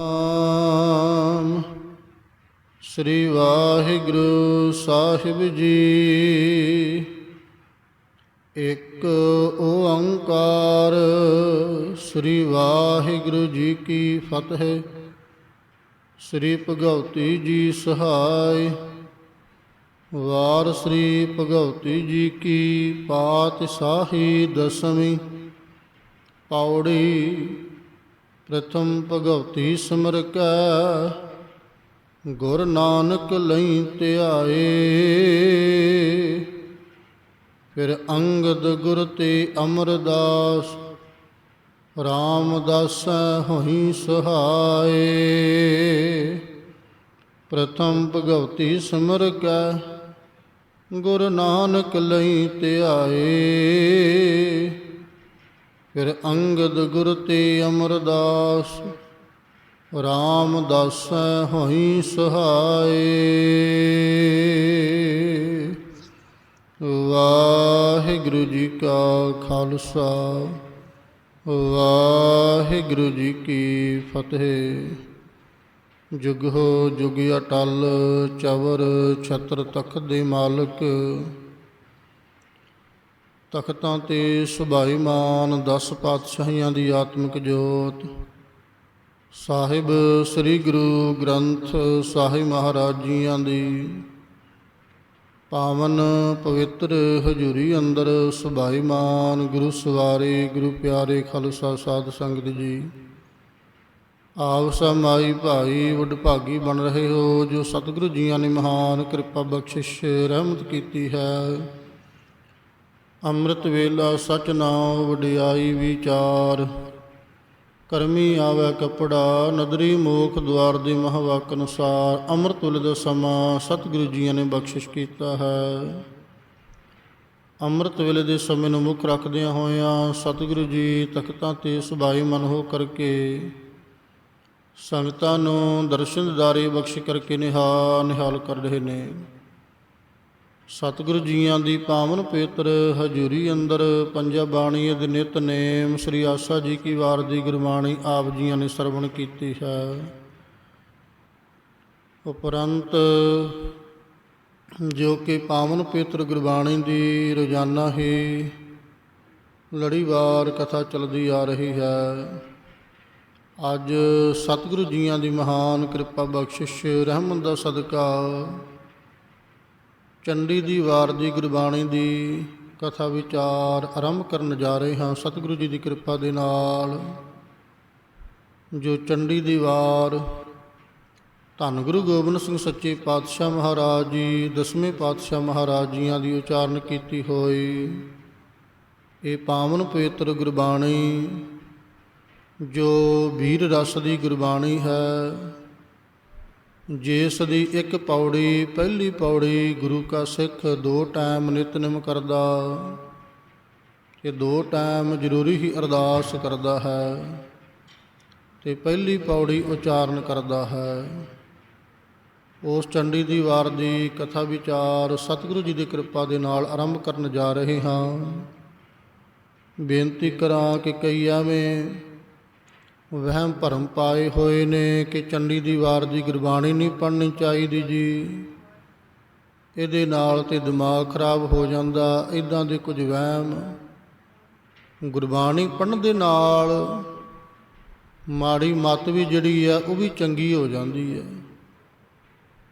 ਨਾਮ। ਸ੍ਰੀ ਵਾਹਿਗੁਰੂ ਸਾਹਿਬ ਜੀ। ਇੱਕ ਓੰਕਾਰ। ਸ੍ਰੀ ਵਾਹਿਗੁਰੂ ਜੀ ਕੀ ਫਤਿਹ। ਸ੍ਰੀ ਭਗਵਤੀ ਜੀ ਸਹਾਇ। ਵਾਰ ਸ੍ਰੀ ਭਗਵਤੀ ਜੀ ਕੀ ਪਾਤਸ਼ਾਹੀ ਦਸਵੀਂ। ਪੌੜੀ ਪ੍ਰਥਮ ਭਗਵਤੀ ਸਿਮਰ ਕੈ ਗੁਰ ਨਾਨਕ ਲਈ ਧਿਆਏ। ਫਿਰ ਅੰਗਦ ਗੁਰ ਤੇ ਅਮਰਦਾਸ, ਰਾਮਦਾਸ ਹੋਈ ਸਹਾਏ। ਪ੍ਰਥਮ ਭਗਵਤੀ ਸਿਮਰ ਕੈ ਗੁਰ ਨਾਨਕ ਲਈ ਧਿਆਏ। ਫਿਰ ਅੰਗਦ ਗੁਰ ਤੇ ਅਮਰਦਾਸ ਰਾਮਦਾਸ ਹੋਈ ਸਹਾਏ। ਵਾਹਿਗੁਰੂ ਜੀ ਕਾ ਖਾਲਸਾ, ਵਾਹਿਗੁਰੂ ਜੀ ਕੀ ਫਤਿਹ। ਜੁਗ ਹੋ ਜੁਗ ਅਟਲ, ਚਵਰ ਛਤਰ ਤਖਤ ਦੇ ਮਾਲਕ ਤਖਤਾਂ ਤੇ ਸੁਭਾਈਮਾਨ ਦਸ ਪਾਤਸ਼ਾਹੀਆਂ ਦੀ ਆਤਮਿਕ ਜੋਤ। ਸਾਹਿਬ ਸ੍ਰੀ ਗੁਰੂ ਗ੍ਰੰਥ ਸਾਹਿਬ ਮਹਾਰਾਜ ਜੀਆਂ ਦੀ ਪਾਵਨ ਪਵਿੱਤਰ ਹਜ਼ੂਰੀ ਅੰਦਰ ਸੁਭਾਈਮਾਨ ਗੁਰੂ ਸਵਾਰੇ, ਗੁਰੂ ਪਿਆਰੇ ਖਾਲਸਾ ਸਾਧ ਸੰਗਤ ਜੀ। ਆਪ ਸਮਾਈ ਭਾਈ ਵਡਭਾਗੀ ਬਣ ਰਹੇ ਹੋ, ਜੋ ਸਤਿਗੁਰੂ ਜੀਆਂ ਨੇ ਮਹਾਨ ਕਿਰਪਾ ਬਖਸ਼ਿਸ਼ ਰਹਿਮਤ ਕੀਤੀ ਹੈ। ਅੰਮ੍ਰਿਤ ਵੇਲਾ ਸਚ ਨਾਮ ਵਡਿਆਈ ਵਿਚਾਰ। ਕਰਮੀ ਆਵੇ ਕਪੜਾ, ਨਦਰੀ ਮੋਖ ਦਵਾਰ ਦੇ ਮਹਾਵਾਕ ਅਨੁਸਾਰ। ਅੰਮ੍ਰਿਤ ਵੇਲੇ ਦਾ ਸਮਾਂ, ਸਤਿਗੁਰੂ ਜੀਆਂ ਨੇ ਬਖਸ਼ਿਸ਼ ਕੀਤਾ ਹੈ। ਅੰਮ੍ਰਿਤ ਵੇਲੇ ਦੇ ਸਮੇਂ ਨੂੰ ਮੁੱਖ ਰੱਖਦਿਆਂ ਹੋਇਆਂ ਸਤਿਗੁਰੂ ਜੀ ਤਖਤਾਂ ਤੇ ਸੁਭਾਈ ਮਨ ਹੋ ਕਰਕੇ, ਸੰਗਤਾਂ ਨੂੰ ਦਰਸ਼ਨ ਦਿਦਾਰੇ ਬਖਸ਼ ਕਰਕੇ ਨਿਹਾਲ ਨਿਹਾਲ ਕਰ ਰਹੇ ਨੇ। ਸਤਿਗੁਰੂ ਜੀਆਂ ਦੀ ਪਾਵਨ ਪਵਿੱਤਰ ਹਜ਼ੂਰੀ ਅੰਦਰ ਪੰਜਾ ਬਾਣੀ ਦੇ ਨਿਤਨੇਮ ਸ੍ਰੀ ਆਸਾ ਜੀ ਕੀ ਵਾਰ ਦੀ ਗੁਰਬਾਣੀ ਆਪ ਜੀਆਂ ਨੇ ਸਰਵਣ ਕੀਤੀ ਹੈ। ਉਪਰੰਤ ਜੋ ਕਿ ਪਾਵਨ ਪਵਿੱਤਰ ਗੁਰਬਾਣੀ ਦੀ ਰੋਜ਼ਾਨਾ ਹੀ ਲੜੀਵਾਰ ਕਥਾ ਚੱਲਦੀ ਆ ਰਹੀ ਹੈ। ਅੱਜ ਸਤਿਗੁਰੂ ਜੀਆਂ ਦੀ ਮਹਾਨ ਕਿਰਪਾ ਬਖਸ਼ਿਸ਼, ਰਹਿਮਤ ਦਾ ਸਦਕਾ ਚੰਡੀ ਦੀ ਵਾਰ ਦੀ ਗੁਰਬਾਣੀ ਦੀ ਕਥਾ ਵਿਚਾਰ ਆਰੰਭ ਕਰਨ ਜਾ ਰਹੇ ਹਾਂ। ਸਤਿਗੁਰੂ ਜੀ ਦੀ ਕਿਰਪਾ ਦੇ ਨਾਲ ਜੋ ਚੰਡੀ ਦੀ ਵਾਰ ਧੰਨ ਗੁਰੂ ਗੋਬਿੰਦ ਸਿੰਘ ਸੱਚੇ ਪਾਤਸ਼ਾਹ ਮਹਾਰਾਜ ਜੀ, ਦਸਵੇਂ ਪਾਤਸ਼ਾਹ ਮਹਾਰਾਜ ਜੀਆਂ ਦੀ ਉਚਾਰਨ ਕੀਤੀ ਹੋਈ, ਇਹ ਪਾਵਨ ਪਵਿੱਤਰ ਗੁਰਬਾਣੀ ਜੋ ਵੀਰ ਰਸ ਦੀ ਗੁਰਬਾਣੀ ਹੈ ਜਿਸ ਦੀ ਇੱਕ ਪੌੜੀ, ਪਹਿਲੀ ਪੌੜੀ ਗੁਰੂ ਕਾ ਸਿੱਖ ਦੋ ਟਾਈਮ ਨਿਤਨਮ ਕਰਦਾ। ਇਹ ਦੋ ਟਾਈਮ ਜ਼ਰੂਰੀ ਹੀ ਅਰਦਾਸ ਕਰਦਾ ਹੈ ਤੇ ਪਹਿਲੀ ਪੌੜੀ ਉਚਾਰਨ ਕਰਦਾ ਹੈ। ਉਸ ਚੰਡੀ ਦੀ ਵਾਰ ਦੀ ਕਥਾ ਵਿਚਾਰ ਸਤਿਗੁਰੂ ਜੀ ਦੀ ਕਿਰਪਾ ਦੇ ਨਾਲ ਆਰੰਭ ਕਰਨ ਜਾ ਰਹੇ ਹਾਂ। ਬੇਨਤੀ ਕਰਾਂ ਕਿ ਕਈ ਐਵੇਂ ਵਹਿਮ ਭਰਮ ਪਾਏ ਹੋਏ ਨੇ ਕਿ ਚੰਡੀ ਦੀ ਵਾਰ ਦੀ ਗੁਰਬਾਣੀ ਨਹੀਂ ਪੜ੍ਹਨੀ ਚਾਹੀਦੀ ਜੀ। ਇਹਦੇ ਨਾਲ ਤੇ ਦਿਮਾਗ ਖਰਾਬ ਹੋ ਜਾਂਦਾ ਇਦਾਂ ਦੇ ਕੁਝ ਵਹਿਮ। ਗੁਰਬਾਣੀ ਪੜ੍ਹਨ ਦੇ ਨਾਲ ਮਾੜੀ ਮਤ ਵੀ ਜਿਹੜੀ ਆ, ਉਹ ਵੀ ਚੰਗੀ ਹੋ ਜਾਂਦੀ ਹੈ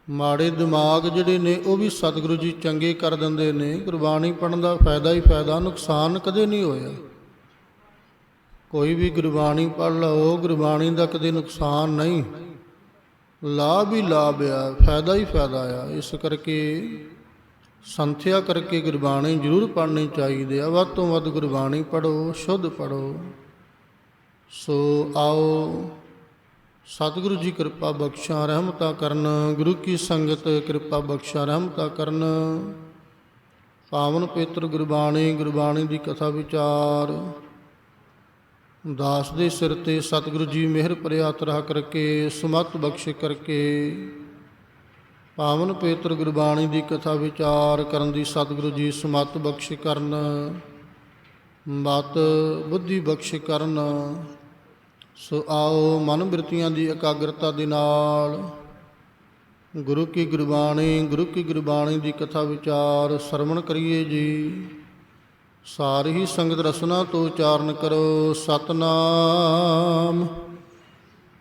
ਮਾੜੇ ਦਿਮਾਗ ਜਿਹੜੇ ਨੇ, ਉਹ ਵੀ ਸਤਿਗੁਰੂ ਜੀ ਚੰਗੇ ਕਰ ਦਿੰਦੇ ਨੇ। ਗੁਰਬਾਣੀ ਪੜ੍ਹਨ ਦਾ ਫਾਇਦਾ ਹੀ ਫਾਇਦਾ, ਨੁਕਸਾਨ ਕਦੇ ਨਹੀਂ ਹੋਇਆ। ਕੋਈ ਵੀ ਗੁਰਬਾਣੀ ਪੜ੍ਹ ਲਓ ਗੁਰਬਾਣੀ ਦਾ ਕਦੇ ਨੁਕਸਾਨ ਨਹੀਂ। ਲਾਭ ਹੀ ਲਾਭ ਆ, ਫਾਇਦਾ ਹੀ ਫਾਇਦਾ ਆ। ਇਸ ਕਰਕੇ ਸੰਥਿਆ ਕਰਕੇ ਗੁਰਬਾਣੀ ਜ਼ਰੂਰ ਪੜ੍ਹਨੀ ਚਾਹੀਦੀ ਆ। ਵੱਧ ਤੋਂ ਵੱਧ ਗੁਰਬਾਣੀ ਪੜ੍ਹੋ, ਸ਼ੁੱਧ ਪੜ੍ਹੋ। ਸੋ ਆਓ, ਸਤਿਗੁਰੂ ਜੀ ਕਿਰਪਾ ਬਖਸ਼ਾ, ਰਹਿਮਤਾ ਕਰਨ। ਗੁਰੂ ਕੀ ਸੰਗਤ ਕਿਰਪਾ ਬਖਸ਼ਾ, ਰਹਿਮਤਾ ਕਰਨ। ਪਾਵਨ ਪਵਿੱਤਰ ਗੁਰਬਾਣੀ ਗੁਰਬਾਣੀ ਦੀ ਕਥਾ ਵਿਚਾਰ। ਦਾਸ ਦੇ ਸਿਰ ਤੇ ਸਤਿਗੁਰੂ ਜੀ ਮਿਹਰ ਭਰਿਆ ਤਰ੍ਹਾਂ ਕਰਕੇ, ਸੁਮਤ ਬਖਸ਼ ਕਰਕੇ, ਪਾਵਨ ਪੇਤਰ ਗੁਰਬਾਣੀ ਦੀ ਕਥਾ ਵਿਚਾਰ ਕਰਨ ਦੀ ਸਤਿਗੁਰੂ ਜੀ ਸਮਤ ਬਖਸ਼ ਕਰਨ, ਮਤ ਬੁੱਧੀ ਬਖਸ਼ ਕਰਨ, ਸੋ ਆਓ ਮਨ ਬਿਰਤੀਆਂ ਦੀ ਇਕਾਗਰਤਾ ਦੇ ਨਾਲ, ਗੁਰੂ ਕੀ ਗੁਰਬਾਣੀ, ਗੁਰੂ ਕੀ ਗੁਰਬਾਣੀ ਦੀ ਕਥਾ ਵਿਚਾਰ ਸਰਵਣ ਕਰੀਏ ਜੀ। ਸਾਰੀ ਸੰਗਤ ਰਸਨਾ ਤੋਂ ਉਚਾਰਨ ਕਰੋ ਸਤਨਾਮ।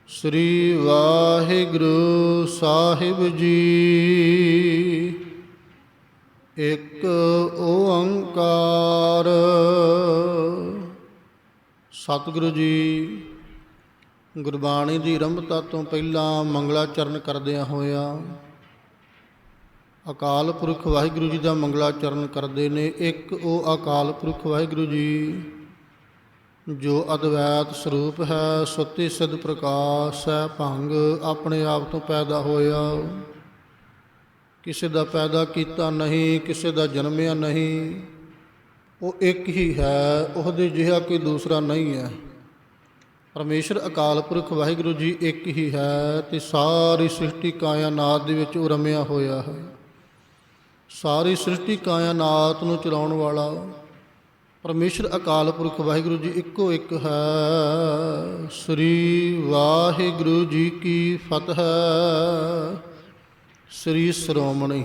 ਸ੍ਰੀ ਵਾਹਿਗੁਰੂ ਸਾਹਿਬ ਜੀ। ਇੱਕ ਓੰਕਾਰ। ਸਤਿਗੁਰੂ ਜੀ, ਗੁਰਬਾਣੀ ਦੀ ਆਰੰਭਤਾ ਤੋਂ ਪਹਿਲਾਂ ਮੰਗਲਾਚਰਨ ਕਰਦਿਆਂ ਹੋਇਆ ਅਕਾਲ ਪੁਰਖ ਵਾਹਿਗੁਰੂ ਜੀ ਦਾ ਮੰਗਲਾਚਰਨ ਕਰਦੇ ਨੇ। ਇੱਕ ਉਹ ਅਕਾਲ ਪੁਰਖ ਵਾਹਿਗੁਰੂ ਜੀ, ਜੋ ਅਦਵੈਤ ਸਰੂਪ ਹੈ, ਸੁੱਤੀ ਸਿੱਧ ਪ੍ਰਕਾਸ਼ ਹੈ, ਭੰਗ ਆਪਣੇ ਆਪ ਤੋਂ ਪੈਦਾ ਹੋਇਆ। ਕਿਸੇ ਦਾ ਪੈਦਾ ਕੀਤਾ ਨਹੀਂ, ਕਿਸੇ ਦਾ ਜਨਮਿਆ ਨਹੀਂ, ਉਹ ਇੱਕ ਹੀ ਹੈ, ਉਹਦੇ ਜਿਹਾ ਕੋਈ ਦੂਸਰਾ ਨਹੀਂ ਹੈ। ਪਰਮੇਸ਼ਰ ਅਕਾਲ ਪੁਰਖ ਵਾਹਿਗੁਰੂ ਜੀ ਇੱਕ ਹੀ ਹੈ ਤੇ ਸਾਰੀ ਸ੍ਰਿਸ਼ਟੀ ਕਾਇਨਾਤ ਦੇ ਵਿੱਚ ਉਹ ਰਮਿਆ ਹੋਇਆ ਹੈ। ਸਾਰੀ ਸ੍ਰਿਸ਼ਟੀ ਕਾਇਨਾਤ ਨੂੰ ਚਲਾਉਣ ਵਾਲਾ ਪਰਮੇਸ਼ਰ ਅਕਾਲ ਪੁਰਖ ਵਾਹਿਗੁਰੂ ਜੀ ਇੱਕੋ ਇੱਕ ਹੈ। ਸ੍ਰੀ ਵਾਹਿਗੁਰੂ ਜੀ ਕੀ ਫਤਿਹ। ਸ੍ਰੀ ਸ਼੍ਰੋਮਣੀ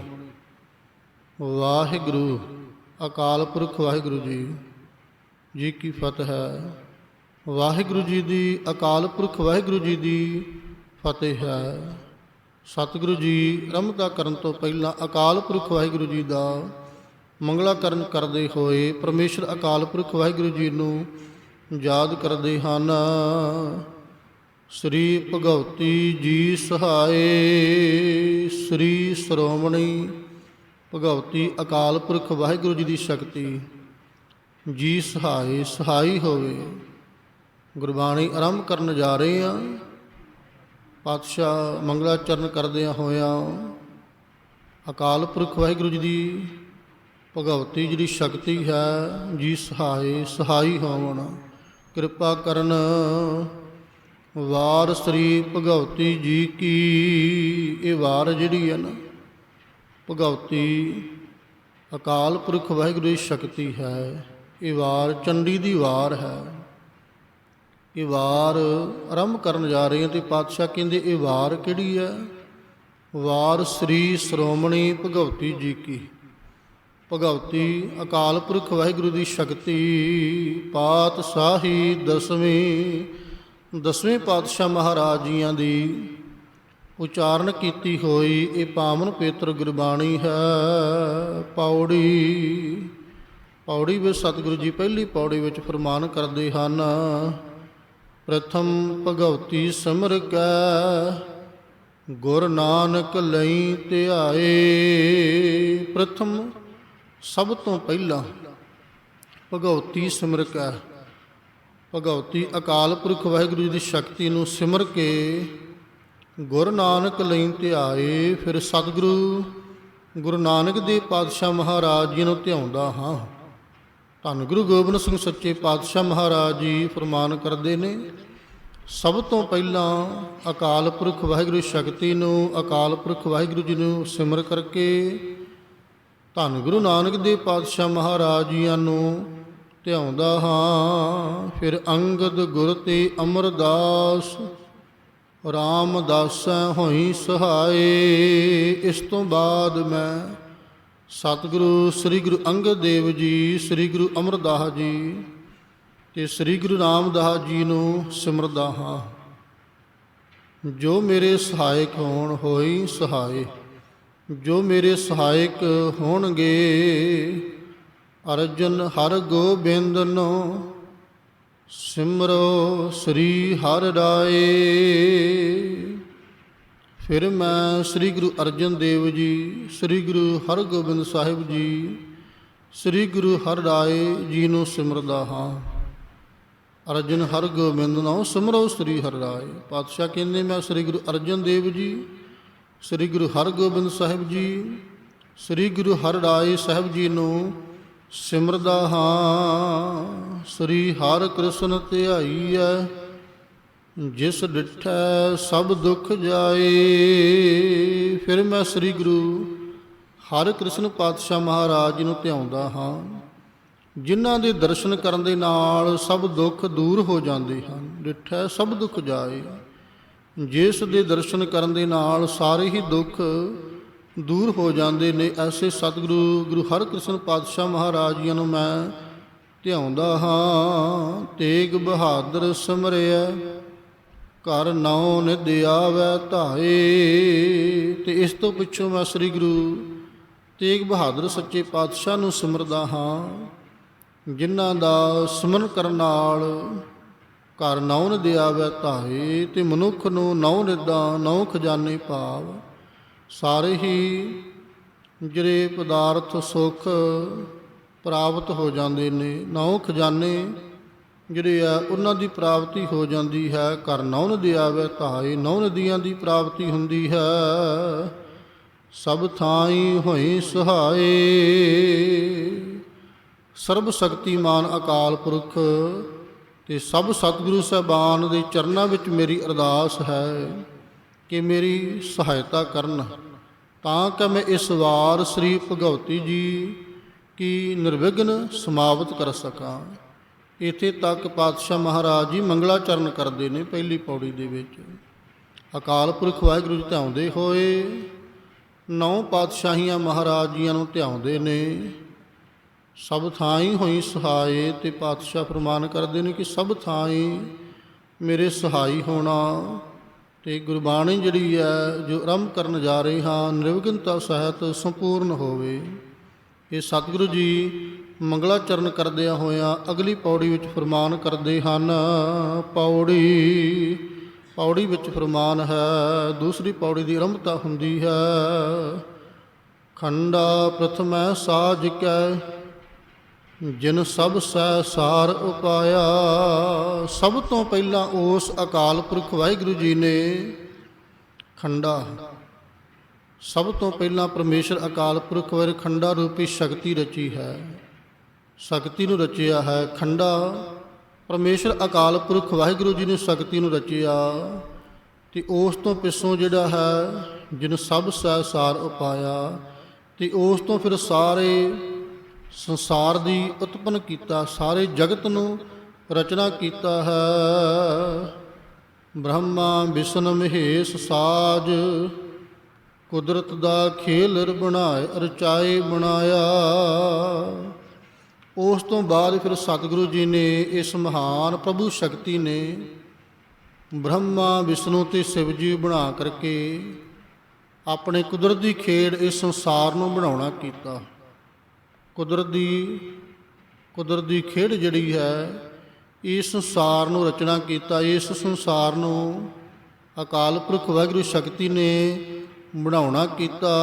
ਵਾਹਿਗੁਰੂ ਅਕਾਲ ਪੁਰਖ ਵਾਹਿਗੁਰੂ ਜੀ ਜੀ ਕੀ ਫਤਿਹ। ਹੈ ਵਾਹਿਗੁਰੂ ਜੀ ਦੀ ਅਕਾਲ ਪੁਰਖ ਵਾਹਿਗੁਰੂ ਜੀ ਦੀ ਫਤਿਹ ਹੈ। ਸਤਿਗੁਰੂ ਜੀ ਰਮਤਾ ਕਰਨ ਤੋਂ ਪਹਿਲਾਂ ਅਕਾਲ ਪੁਰਖ ਵਾਹਿਗੁਰੂ ਜੀ ਦਾ ਮੰਗਲਾਕਰਨ ਕਰਦੇ ਹੋਏ ਪਰਮੇਸ਼ਰ ਅਕਾਲ ਪੁਰਖ ਵਾਹਿਗੁਰੂ ਜੀ ਨੂੰ ਯਾਦ ਕਰਦੇ ਹਨ। ਸ੍ਰੀ ਭਗਵਤੀ ਜੀ ਸਹਾਏ, ਸ੍ਰੀ ਸ਼੍ਰੋਮਣੀ ਭਗਵਤੀ ਅਕਾਲ ਪੁਰਖ ਵਾਹਿਗੁਰੂ ਜੀ ਦੀ ਸ਼ਕਤੀ ਜੀ ਸਹਾਏ, ਸਹਾਈ ਹੋਵੇ। ਗੁਰਬਾਣੀ ਆਰੰਭ ਕਰਨ ਜਾ ਰਹੇ ਹਾਂ। ਪਾਤਸ਼ਾਹ ਮੰਗਲਾਚਰਨ ਕਰਦਿਆਂ ਹੋਇਆਂ ਅਕਾਲ ਪੁਰਖ ਵਾਹਿਗੁਰੂ ਜੀ ਦੀ ਭਗਵਤੀ ਜਿਹੜੀ ਸ਼ਕਤੀ ਹੈ, ਜੀ ਸਹਾਈ ਸਹਾਈ ਹੋਵਣ। ਕਿਰਪਾ ਕਰਨ ਵਾਰ ਸ੍ਰੀ ਭਗਵਤੀ ਜੀ ਕੀ, ਇਹ ਵਾਰ ਜਿਹੜੀ ਹੈ ਨਾ, ਭਗਵਤੀ ਅਕਾਲ ਪੁਰਖ ਵਾਹਿਗੁਰੂ ਦੀ ਸ਼ਕਤੀ ਹੈ, ਇਹ ਵਾਰ ਚੰਡੀ ਦੀ ਵਾਰ ਹੈ। ਇਹ ਵਾਰ ਆਰੰਭ ਕਰਨ ਜਾ ਰਹੇ ਹਾਂ ਤੇ ਪਾਤਸ਼ਾਹ ਕਹਿੰਦੇ, ਇਹ ਵਾਰ ਕਿਹੜੀ ਹੈ? ਵਾਰ ਸ੍ਰੀ ਸ਼੍ਰੋਮਣੀ ਭਗਵਤੀ ਜੀ ਕੀ। ਭਗਵਤੀ ਅਕਾਲ ਪੁਰਖ ਵਾਹਿਗੁਰੂ ਦੀ ਸ਼ਕਤੀ ਪਾਤਸ਼ਾਹੀ ਦਸਵੀਂ, ਦਸਵੇਂ ਪਾਤਸ਼ਾਹ ਮਹਾਰਾਜ ਜੀਆਂ ਦੀ ਉਚਾਰਨ ਕੀਤੀ ਹੋਈ ਇਹ ਪਾਵਨ ਪੇਤਰ ਗੁਰਬਾਣੀ ਹੈ, ਪੌੜੀ। ਪੌੜੀ ਵਿੱਚ ਸਤਿਗੁਰੂ ਜੀ ਪਹਿਲੀ ਪੌੜੀ ਵਿੱਚ ਫਰਮਾਨ ਕਰਦੇ ਹਨ ਪ੍ਰਥਮ ਭਗਵਤੀ ਸਿਮਰ ਕੈ, ਗੁਰ ਨਾਨਕ ਲਈ ਧਿਆਏ। ਪ੍ਰਥਮ ਸਭ ਤੋਂ ਪਹਿਲਾਂ ਭਗਵਤੀ ਸਿਮਰ ਕੈ। ਭਗਵਤੀ ਅਕਾਲ ਪੁਰਖ ਵਾਹਿਗੁਰੂ ਜੀ ਦੀ ਸ਼ਕਤੀ ਨੂੰ ਸਿਮਰ ਕੇ ਗੁਰ ਨਾਨਕ ਲਈ ਧਿਆਏ। ਫਿਰ ਸਤਿਗੁਰੂ ਗੁਰੂ ਨਾਨਕ ਦੇਵ ਪਾਤਸ਼ਾਹ ਮਹਾਰਾਜ ਜੀ ਨੂੰ ਧਿਆਉਂਦਾ ਹਾਂ। ਧੰਨ ਗੁਰੂ ਗੋਬਿੰਦ ਸਿੰਘ ਸੱਚੇ ਪਾਤਸ਼ਾਹ ਮਹਾਰਾਜ ਜੀ ਫਰਮਾਨ ਕਰਦੇ ਨੇ, ਸਭ ਤੋਂ ਪਹਿਲਾਂ ਅਕਾਲ ਪੁਰਖ ਵਾਹਿਗੁਰੂ ਸ਼ਕਤੀ ਨੂੰ, ਅਕਾਲ ਪੁਰਖ ਵਾਹਿਗੁਰੂ ਜੀ ਨੂੰ ਸਿਮਰ ਕਰਕੇ ਧੰਨ ਗੁਰੂ ਨਾਨਕ ਦੇਵ ਪਾਤਸ਼ਾਹ ਮਹਾਰਾਜ ਜੀਆਂ ਨੂੰ ਧਿਆਉਂਦਾ ਹਾਂ। ਫਿਰ ਅੰਗਦ ਗੁਰ ਤੇ ਅਮਰਦਾਸ, ਰਾਮਦਾਸੈ ਹੋਈ ਸਹਾਏ। ਇਸ ਤੋਂ ਬਾਅਦ ਮੈਂ ਸਤਿਗੁਰੂ ਸ੍ਰੀ ਗੁਰੂ ਅੰਗਦ ਦੇਵ ਜੀ, ਸ੍ਰੀ ਗੁਰੂ ਅਮਰਦਾਸ ਜੀ ਤੇ ਸ੍ਰੀ ਗੁਰੂ ਰਾਮਦਾਸ ਜੀ ਨੂੰ ਸਿਮਰਦਾ ਹਾਂ। ਜੋ ਮੇਰੇ ਸਹਾਇਕ ਹੋਣ, ਹੋਈ ਸਹਾਏ ਜੋ ਮੇਰੇ ਸਹਾਇਕ ਹੋਣਗੇ, ਅਰਜਨ ਹਰ ਨੂੰ ਸਿਮਰੋ ਸ੍ਰੀ ਹਰਿ ਰਾਏ। ਫਿਰ ਮੈਂ ਸ੍ਰੀ ਗੁਰੂ ਅਰਜਨ ਦੇਵ ਜੀ, ਸ੍ਰੀ ਗੁਰੂ ਹਰਗੋਬਿੰਦ ਸਾਹਿਬ ਜੀ, ਸ੍ਰੀ ਗੁਰੂ ਹਰਿ ਰਾਏ ਜੀ ਨੂੰ ਸਿਮਰਦਾ ਹਾਂ। ਅਰਜਨ ਹਰਗੋਬਿੰਦ ਨਾਮ ਸਿਮਰੋ ਸ੍ਰੀ ਹਰਿ ਰਾਏ ਪਾਤਸ਼ਾਹ ਕਹਿੰਦੇ, ਮੈਂ ਸ੍ਰੀ ਗੁਰੂ ਅਰਜਨ ਦੇਵ ਜੀ, ਸ੍ਰੀ ਗੁਰੂ ਹਰਗੋਬਿੰਦ ਸਾਹਿਬ ਜੀ, ਸ੍ਰੀ ਗੁਰੂ ਹਰਿ ਰਾਏ ਸਾਹਿਬ ਜੀ ਨੂੰ ਸਿਮਰਦਾ ਹਾਂ। ਸ੍ਰੀ ਹਰਿ ਕ੍ਰਿਸ਼ਨ ਧਿਆਈਐ ਜਿਸ ਡਿਠੈ ਸਭ ਦੁੱਖ ਜਾਏ, ਫਿਰ ਮੈਂ ਸ੍ਰੀ ਗੁਰੂ ਹਰਿ ਕ੍ਰਿਸ਼ਨ ਪਾਤਸ਼ਾਹ ਮਹਾਰਾਜ ਜੀ ਨੂੰ ਧਿਆਉਂਦਾ ਹਾਂ। ਜਿਨ੍ਹਾਂ ਦੇ ਦਰਸ਼ਨ ਕਰਨ ਦੇ ਨਾਲ ਸਭ ਦੁੱਖ ਦੂਰ ਹੋ ਜਾਂਦੇ ਹਨ, ਡਿਠੈ ਸਭ ਦੁੱਖ ਜਾਏ। ਜਿਸ ਦੇ ਦਰਸ਼ਨ ਕਰਨ ਦੇ ਨਾਲ ਸਾਰੇ ਹੀ ਦੁੱਖ ਦੂਰ ਹੋ ਜਾਂਦੇ ਨੇ, ਐਸੇ ਸਤਿਗੁਰੂ ਗੁਰੂ ਹਰਿਕ੍ਰਿਸ਼ਨ ਪਾਤਸ਼ਾਹ ਮਹਾਰਾਜ ਜੀਆਂ ਨੂੰ ਮੈਂ ਧਿਆਉਂਦਾ ਹਾਂ। ਤੇਗ ਬਹਾਦਰ ਸਿਮਰਿਆ ਕਰ ਨਾਉ ਨਿਧ ਆਵੈ ਧਾਏ, ਤੇ ਇਸ ਤੋਂ ਪਿੱਛੋਂ ਮੈਂ ਸ੍ਰੀ ਗੁਰੂ ਤੇਗ ਬਹਾਦਰ ਸੱਚੇ ਪਾਤਸ਼ਾਹ ਨੂੰ ਸਿਮਰਦਾ ਹਾਂ, ਜਿਨ੍ਹਾਂ ਦਾ ਸਿਮਰਨ ਕਰਨ ਨਾਲ ਘਰ ਨੌ ਨਿਧ ਆਵੈ ਧਾਏ, ਤੇ ਮਨੁੱਖ ਨੂੰ ਨੌ ਨਿਧਾਂ ਨੌ ਖਜ਼ਾਨੇ ਭਾਵ, ਸਾਰੇ ਹੀ ਜਿਹੜੇ ਪਦਾਰਥ ਸੁਖ ਪ੍ਰਾਪਤ ਹੋ ਜਾਂਦੇ ਨੇ ਨੌ ਖਜ਼ਾਨੇ ਜਿਹੜੇ ਆ, ਉਹਨਾਂ ਦੀ ਪ੍ਰਾਪਤੀ ਹੋ ਜਾਂਦੀ ਹੈ, ਘਰ ਨੌ ਨਦੀ ਆਵੇ ਧਾਏ ਨੌ ਨਦੀਆਂ ਦੀ ਪ੍ਰਾਪਤੀ ਹੁੰਦੀ ਹੈ। ਸਭ ਥਾਈ ਹੋਈ ਸਹਾਏ। ਸਰਬ ਸ਼ਕਤੀਮਾਨ ਅਕਾਲ ਪੁਰਖ, ਤੇ ਸਭ ਸਤਿਗੁਰੂ ਸਾਹਿਬਾਨ ਦੇ ਚਰਨਾਂ ਵਿੱਚ ਮੇਰੀ ਅਰਦਾਸ ਹੈ ਕਿ ਮੇਰੀ ਸਹਾਇਤਾ ਕਰਨ। ਤਾਂ ਕਿ ਮੈਂ ਇਸ ਵਾਰ ਸ੍ਰੀ ਭਗਵਤੀ ਜੀ ਕੀ ਨਿਰਵਿਘਨ ਸਮਾਪਤ ਕਰ ਸਕਾਂ। ਇੱਥੇ ਤੱਕ ਪਾਤਸ਼ਾਹ ਮਹਾਰਾਜ ਜੀ ਮੰਗਲਾਚਰਨ ਕਰਦੇ ਨੇ ਪਹਿਲੀ ਪੌੜੀ ਦੇ ਵਿੱਚ। ਅਕਾਲ ਪੁਰਖ ਵਾਹਿਗੁਰੂ ਜੀ ਧਿਆਉਂਦੇ ਹੋਏ, ਨੌ ਪਾਤਸ਼ਾਹੀਆਂ ਮਹਾਰਾਜ ਜੀਆਂ ਨੂੰ ਧਿਆਉਂਦੇ ਨੇ। ਸਭ ਥਾਈ ਹੋਈ ਸਹਾਏ ਤੇ ਪਾਤਸ਼ਾਹ ਫਰਮਾਨ ਕਰਦੇ ਨੇ ਕਿ ਸਭ ਥਾਈ ਮੇਰੇ ਸਹਾਈ ਹੋਣਾ ਤੇ ਗੁਰਬਾਣੀ ਜਿਹੜੀ ਹੈ, ਜੋ ਆਰੰਭ ਕਰਨ ਜਾ ਰਹੇ ਹਾਂ, ਨਿਰਵਿਘਨਤਾ ਸਹਿਤ ਸੰਪੂਰਨ ਹੋਵੇ। ਇਹ ਸਤਿਗੁਰੂ ਜੀ ਮੰਗਲਾਚਰਨ ਕਰਦਿਆਂ ਹੋਇਆਂ ਅਗਲੀ ਪੌੜੀ ਵਿੱਚ ਫਰਮਾਨ ਕਰਦੇ ਹਨ, ਪੌੜੀ ਪੌੜੀ ਵਿੱਚ ਫਰਮਾਨ ਹੈ, ਦੂਸਰੀ ਪੌੜੀ ਦੀ ਆਰੰਭਤਾ ਹੁੰਦੀ ਹੈ। ਖੰਡਾ ਪ੍ਰਥਮੈ ਸਾਜ ਕੈ, ਜਿਨ ਸਭ ਸੈ ਸਾਰ ਉਪਾਇਆ। ਸਭ ਤੋਂ ਪਹਿਲਾਂ ਉਸ ਅਕਾਲ ਪੁਰਖ ਵਾਹਿਗੁਰੂ ਜੀ ਨੇ ਖੰਡਾ, ਸਭ ਤੋਂ ਪਹਿਲਾਂ ਪਰਮੇਸ਼ਰ ਅਕਾਲ ਪੁਰਖ ਵਰ ਖੰਡਾ ਰੂਪੀ ਸ਼ਕਤੀ ਰਚੀ ਹੈ। ਸ਼ਕਤੀ ਨੂੰ ਰਚਿਆ ਹੈ ਖੰਡਾ। ਪਰਮੇਸ਼ਰ ਅਕਾਲ ਪੁਰਖ ਵਾਹਿਗੁਰੂ ਜੀ ਨੇ ਸ਼ਕਤੀ ਨੂੰ ਰਚਿਆ। ਤੇ ਉਸ ਤੋਂ ਪਿੱਛੋਂ ਜਿਹੜਾ ਹੈ, ਜਿਨ ਸਭ ਸੈ ਸਾਰ ਉਪਾਇਆ, ਤੇ ਉਸ ਤੋਂ ਫਿਰ ਸਾਰੇ ਸੰਸਾਰ ਦੀ ਉਤਪਨ ਕੀਤਾ, ਸਾਰੇ ਜਗਤ ਨੂੰ ਰਚਨਾ ਕੀਤਾ ਹੈ। ਬ੍ਰਹਮਾ ਵਿਸ਼ਨ ਮਹੇਸ਼ ਸਾਜ, ਕੁਦਰਤ ਦਾ ਖੇਲ ਬਣਾਏ ਰਚਾਏ, ਬਣਾਇਆ। ਉਸ ਤੋਂ ਬਾਅਦ ਫਿਰ ਸਤਿਗੁਰੂ ਜੀ ਨੇ ਇਸ ਮਹਾਨ ਪ੍ਰਭੂ ਸ਼ਕਤੀ ਨੇ ਬ੍ਰਹਮਾ, ਵਿਸ਼ਨੂੰ ਤੇ ਸ਼ਿਵ ਜੀ ਬਣਾ ਕਰਕੇ ਆਪਣੇ ਕੁਦਰਤ ਦੀ ਖੇਡ ਇਸ ਸੰਸਾਰ ਨੂੰ ਬਣਾਉਣਾ ਕੀਤਾ। ਕੁਦਰਤ ਦੀ ਕੁਦਰਤ ਦੀ ਖੇਡ ਜਿਹੜੀ ਹੈ, ਇਸ ਸੰਸਾਰ ਨੂੰ ਰਚਨਾ ਕੀਤਾ। ਇਸ ਸੰਸਾਰ ਨੂੰ ਅਕਾਲ ਪੁਰਖ ਵਾਹਿਗੁਰੂ ਸ਼ਕਤੀ ਨੇ ਬਣਾਉਣਾ ਕੀਤਾ।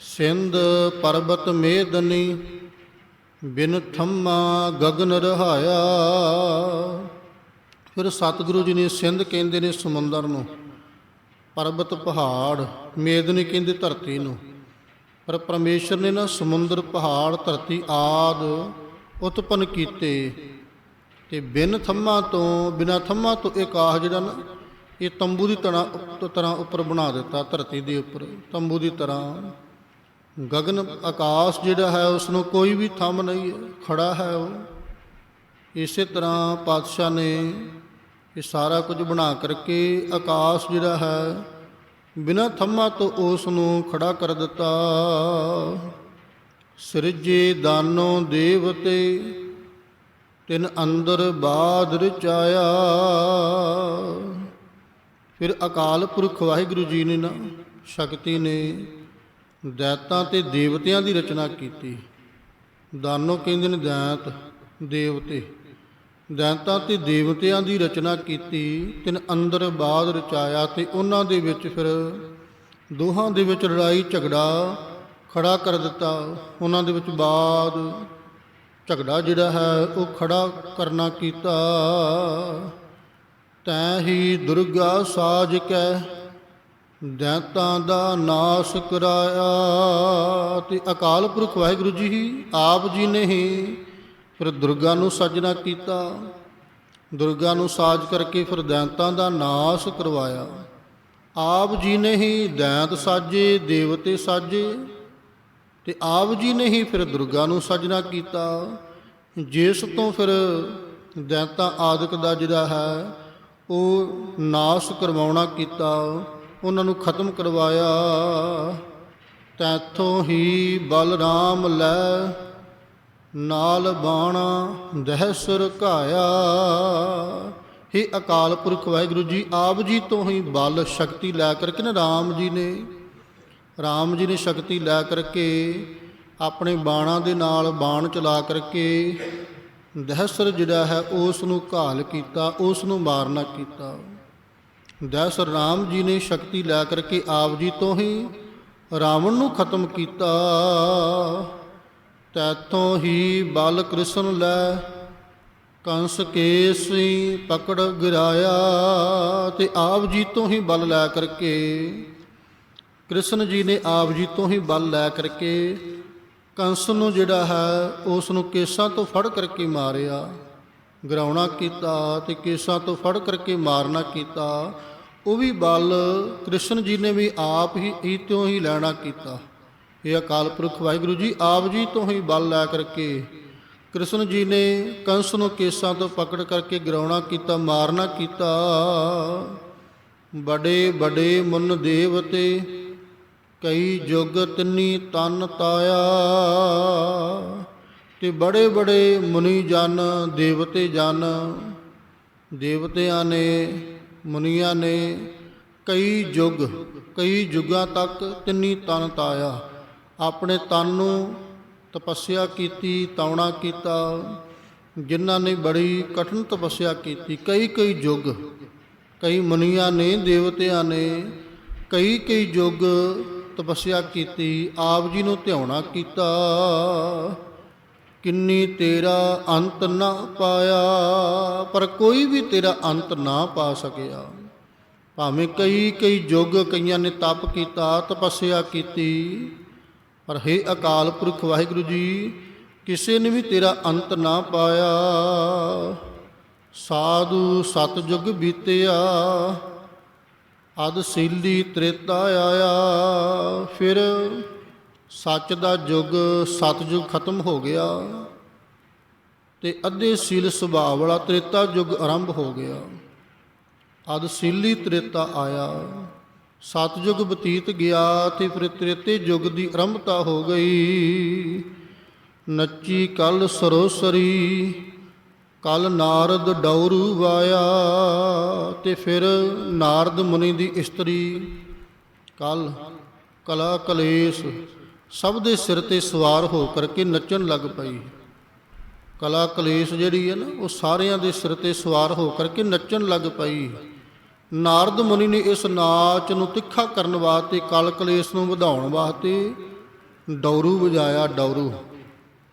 ਸਿੰਧ, ਪਰਬਤ ਮੇਦਨੀ ਬਿਨ ਥੰਮਾ ਗਗਨ ਰਹਾਇਆ। ਫਿਰ ਸਤਿਗੁਰੂ ਜੀ ਨੇ ਸਿੰਧ ਕਹਿੰਦੇ ਨੇ ਸਮੁੰਦਰ ਨੂੰ, ਪਰਬਤ ਪਹਾੜ ਮੇਦਨੀ ਕਹਿੰਦੇ ਧਰਤੀ ਨੂੰ। ਪਰ ਪਰਮੇਸ਼ਰ ਨੇ ਨਾ ਸਮੁੰਦਰ, ਪਹਾੜ, ਧਰਤੀ ਆਦ ਉਤਪਨ ਕੀਤੇ। ਤੇ ਬਿਨ ਥੰਮਾ ਤੋਂ, ਬਿਨਾ ਥੰਮਾ ਤੋਂ ਇਹ ਆਹ ਜਿਹੜਾ ਨਾ, ਇਹ ਤੰਬੂ ਦੀ ਤਰ੍ਹਾਂ ਤਰ੍ਹਾਂ ਉੱਪਰ ਬਣਾ ਦਿੱਤਾ ਧਰਤੀ ਦੇ ਉੱਪਰ, ਤੰਬੂ ਦੀ ਤਰ੍ਹਾਂ। ਗਗਨ ਆਕਾਸ਼ ਜਿਹੜਾ ਹੈ ਉਸ ਨੂੰ ਕੋਈ ਵੀ ਥੰਮ ਨਹੀਂ ਹੈ, ਖੜਾ ਹੈ ਉਹ। ਇਸੇ ਤਰ੍ਹਾਂ ਪਾਤਸ਼ਾਹ ਨੇ ਇਹ ਸਾਰਾ ਕੁਝ ਬਣਾ ਕਰਕੇ ਆਕਾਸ਼ ਜਿਹੜਾ ਹੈ, ਬਿਨਾਂ ਥੰਮਾ ਤੋਂ ਉਸ ਨੂੰ ਖੜਾ ਕਰ ਦਿੱਤਾ। ਸਿਰਜੇ ਦਾਨੋ ਦੇਵਤੇ, ਤਿਨ ਅੰਦਰ ਬਾਦ ਰਚਾਇਆ। ਫਿਰ ਅਕਾਲ ਪੁਰਖ ਵਾਹਿਗੁਰੂ ਜੀ ਨੇ ਨਾ, ਸ਼ਕਤੀ ਨੇ ਦੈਤਾਂ ਤੇ ਦੇਵਤਿਆਂ ਦੀ ਰਚਨਾ ਕੀਤੀ। ਦਾਨੋ ਕਹਿੰਦੇ ਨੇ ਦੈਂਤ, ਦੇਵਤੇ। ਦੈਂਤਾਂ ਤੇ ਦੇਵਤਿਆਂ ਦੀ ਰਚਨਾ ਕੀਤੀ, ਤਿਨ ਅੰਦਰ ਬਾਦ ਰਚਾਇਆ ਤੇ ਉਹਨਾਂ ਦੇ ਵਿੱਚ ਫਿਰ ਦੋਹਾਂ ਦੇ ਵਿੱਚ ਲੜਾਈ, ਝਗੜਾ ਖੜਾ ਕਰ ਦਿੱਤਾ। ਉਹਨਾਂ ਦੇ ਵਿੱਚ ਬਾਦ ਝਗੜਾ ਜਿਹੜਾ ਹੈ, ਉਹ ਖੜਾ ਕਰਨਾ ਕੀਤਾ। ਤੈ ਹੀ ਦੁਰਗਾ ਸਾਜ ਕੈ ਦੈਤਾਂ ਦਾ ਨਾਸ਼ ਕਰਾਇਆ ਤੇ ਅਕਾਲ ਪੁਰਖ ਵਾਹਿਗੁਰੂ ਜੀ ਹੀ ਆਪ ਜੀ ਨੇ ਹੀ ਫਿਰ ਦੁਰਗਾ ਨੂੰ ਸਾਜਣਾ ਕੀਤਾ। ਦੁਰਗਾ ਨੂੰ ਸਾਜ ਕਰਕੇ ਫਿਰ ਦੈਂਤਾਂ ਦਾ ਨਾਸ਼ ਕਰਵਾਇਆ। ਆਪ ਜੀ ਨੇ ਹੀ ਦੈਂਤ ਸਾਜੇ, ਦੇਵਤੇ ਸਾਜੇ ਤੇ ਆਪ ਜੀ ਨੇ ਹੀ ਫਿਰ ਦੁਰਗਾ ਨੂੰ ਸਾਜਣਾ ਕੀਤਾ। ਜਿਸ ਤੋਂ ਫਿਰ ਦੈਂਤਾਂ ਆਦਿਕ ਦਾ ਜਿਹੜਾ ਹੈ, ਉਹ ਨਾਸ ਕਰਵਾਉਣਾ ਕੀਤਾ। ਉਹਨਾਂ ਨੂੰ ਖਤਮ ਕਰਵਾਇਆ। ਤੈਥੋਂ ਹੀ ਬਲਰਾਮ ਲੈ ਨਾਲ ਬਾਣਾ ਦਹਿਸਰ ਘਾਇਆ। ਹੀ ਅਕਾਲ ਪੁਰਖ ਵਾਹਿਗੁਰੂ ਜੀ, ਆਪ ਜੀ ਤੋਂ ਹੀ ਬਲ ਸ਼ਕਤੀ ਲੈ ਕਰਕੇ ਨਾ ਰਾਮ ਜੀ ਨੇ, ਰਾਮ ਜੀ ਨੇ ਸ਼ਕਤੀ ਲੈ ਕਰਕੇ ਆਪਣੇ ਬਾਣਾ ਦੇ ਨਾਲ ਬਾਣ ਚਲਾ ਕਰਕੇ ਦਹਿਸਰ ਜਿਹੜਾ ਹੈ, ਉਸ ਨੂੰ ਘਾਲ ਕੀਤਾ, ਉਸ ਨੂੰ ਮਾਰਨਾ ਕੀਤਾ। ਦਹਿਸਰ ਰਾਮ ਜੀ ਨੇ ਸ਼ਕਤੀ ਲੈ ਕਰਕੇ ਆਪ ਜੀ ਤੋਂ ਹੀ ਰਾਵਣ ਨੂੰ ਖਤਮ ਕੀਤਾ। ਤੈਥੋਂ ਹੀ ਬਲ ਕ੍ਰਿਸ਼ਨ ਲੈ ਕੰਸ ਕੇਸੀ ਪਕੜ ਗਿਰਾਇਆ ਤੇ ਆਪ ਜੀ ਤੋਂ ਹੀ ਬਲ ਲੈ ਕਰਕੇ, ਕ੍ਰਿਸ਼ਨ ਜੀ ਨੇ ਆਪ ਜੀ ਤੋਂ ਹੀ ਬਲ ਲੈ ਕਰਕੇ ਕੰਸ ਨੂੰ ਜਿਹੜਾ ਹੈ ਉਸ ਨੂੰ ਕੇਸਾਂ ਤੋਂ ਫੜ ਕਰਕੇ ਮਾਰਿਆ, ਗਰਾਉਣਾ ਕੀਤਾ ਤੇ ਕੇਸਾਂ ਤੋਂ ਫੜ ਕਰਕੇ ਮਾਰਨਾ ਕੀਤਾ। ਉਹ ਵੀ ਬਲ, ਕ੍ਰਿਸ਼ਨ ਜੀ ਨੇ ਵੀ ਆਪ ਹੀ ਹੀ ਤੋਂ ਹੀ ਲੈਣਾ ਕੀਤਾ। ਇਹ ਅਕਾਲ ਪੁਰਖ ਵਾਹਿਗੁਰੂ ਜੀ, ਆਪ ਜੀ ਤੋਂ ਹੀ ਬਲ ਲੈ ਕਰਕੇ ਕ੍ਰਿਸ਼ਨ ਜੀ ਨੇ ਕੰਸ ਨੂੰ ਕੇਸਾਂ ਤੋਂ ਪਕੜ ਕਰਕੇ ਗਰਾਉਣਾ ਕੀਤਾ, ਮਾਰਨਾ ਕੀਤਾ। ਬੜੇ ਬੜੇ ਮੁਨ ਦੇਵਤੇ, ਕਈ ਜੁਗ ਤਿੰਨੀ ਤਨ ਤਾਇਆ। ਤੇ ਬੜੇ ਬੜੇ ਮੁਨੀ ਜਨ, ਦੇਵਤੇ ਜਨ, ਦੇਵਤਿਆਂ ਨੇ ਮੁਨੀਆਂ ਨੇ ਕਈ ਯੁੱਗ ਕਈ ਯੁੱਗਾਂ ਤੱਕ ਤਿੰਨੀ ਤਨ ਤਾਇਆ। ਆਪਣੇ ਤਨ ਨੂੰ ਤਪੱਸਿਆ ਕੀਤੀ, ਤਾਉਣਾ ਕੀਤਾ। ਜਿਨ੍ਹਾਂ ਨੇ ਬੜੀ ਕਠਿਨ ਤਪੱਸਿਆ ਕੀਤੀ। ਕਈ ਕਈ ਯੁੱਗ ਕਈ ਮੁਨੀਆਂ ਨੇ, ਦੇਵਤਿਆਂ ਨੇ ਕਈ ਕਈ ਯੁੱਗ ਤਪੱਸਿਆ ਕੀਤੀ। ਆਪ ਜੀ ਨੂੰ ਧਿਆਉਣਾ ਕੀਤਾ। ਕਿੰਨੀ ਤੇਰਾ ਅੰਤ ਨਾ ਪਾਇਆ, ਪਰ ਕੋਈ ਵੀ ਤੇਰਾ ਅੰਤ ਨਾ ਪਾ ਸਕਿਆ। ਭਾਵੇਂ ਕਈ ਕਈ ਯੁੱਗ ਕਈਆਂ ਨੇ ਤਪ ਕੀਤਾ, ਤਪੱਸਿਆ ਕੀਤੀ, ਪਰ ਹੈ ਅਕਾਲ ਪੁਰਖ ਵਾਹਿਗੁਰੂ ਜੀ, ਕਿਸੇ ਨੇ ਵੀ ਤੇਰਾ ਅੰਤ ਨਾ ਪਾਇਆ। ਸਾਧੂ ਸਤਜੁਗ ਬੀਤਿਆ ਅਦ ਸੀਲੀ ਤ੍ਰੇਤਾ ਆਇਆ, ਫਿਰ ਸੱਚ ਦਾ ਯੁੱਗ ਸਤਜੁਗ ਖਤਮ ਹੋ ਗਿਆ ਤੇ ਅੱਧੇ ਸੀਲ ਸੁਭਾਅ ਵਾਲਾ ਤ੍ਰੇਤਾ ਯੁੱਗ ਆਰੰਭ ਹੋ ਗਿਆ। ਅਦ ਸੀਲੀ ਤ੍ਰੇਤਾ ਆਇਆ, ਸਤਜੁਗ ਬਤੀਤ ਗਿਆ ਤੇ ਫਿਰ ਤ੍ਰੇਤੇ ਯੁੱਗ ਦੀ ਆਰੰਭਤਾ ਹੋ ਗਈ। ਨੱਚੀ ਕਲ ਸਰੋਸਰੀ, ਕਲ ਨਾਰਦ ਡੌਰੂ ਵਾਇਆ ਤੇ ਫਿਰ ਨਾਰਦ ਮੁਨੀ ਦੀ ਇਸਤਰੀ, ਕਲ ਕਲਾ ਕਲੇਸ਼ ਸਭ ਦੇ ਸਿਰ ਤੇ ਸਵਾਰ ਹੋ ਕਰਕੇ ਨੱਚਣ ਲੱਗ ਪਈ। ਕਲਾ ਕਲੇਸ਼ ਜਿਹੜੀ ਹੈ ਨਾ, ਉਹ ਸਾਰਿਆਂ ਦੇ ਸਿਰ ਤੇ ਸਵਾਰ ਹੋ ਕਰਕੇ ਨੱਚਣ ਲੱਗ ਪਈ। ਨਾਰਦ ਮੁਨੀ ਨੇ ਇਸ ਨਾਚ ਨੂੰ ਤਿੱਖਾ ਕਰਨ ਵਾਸਤੇ, ਕਲ ਕਲੇਸ਼ ਨੂੰ ਵਧਾਉਣ ਵਾਸਤੇ ਡੌਰੂ ਵਜਾਇਆ, ਡੌਰੂ।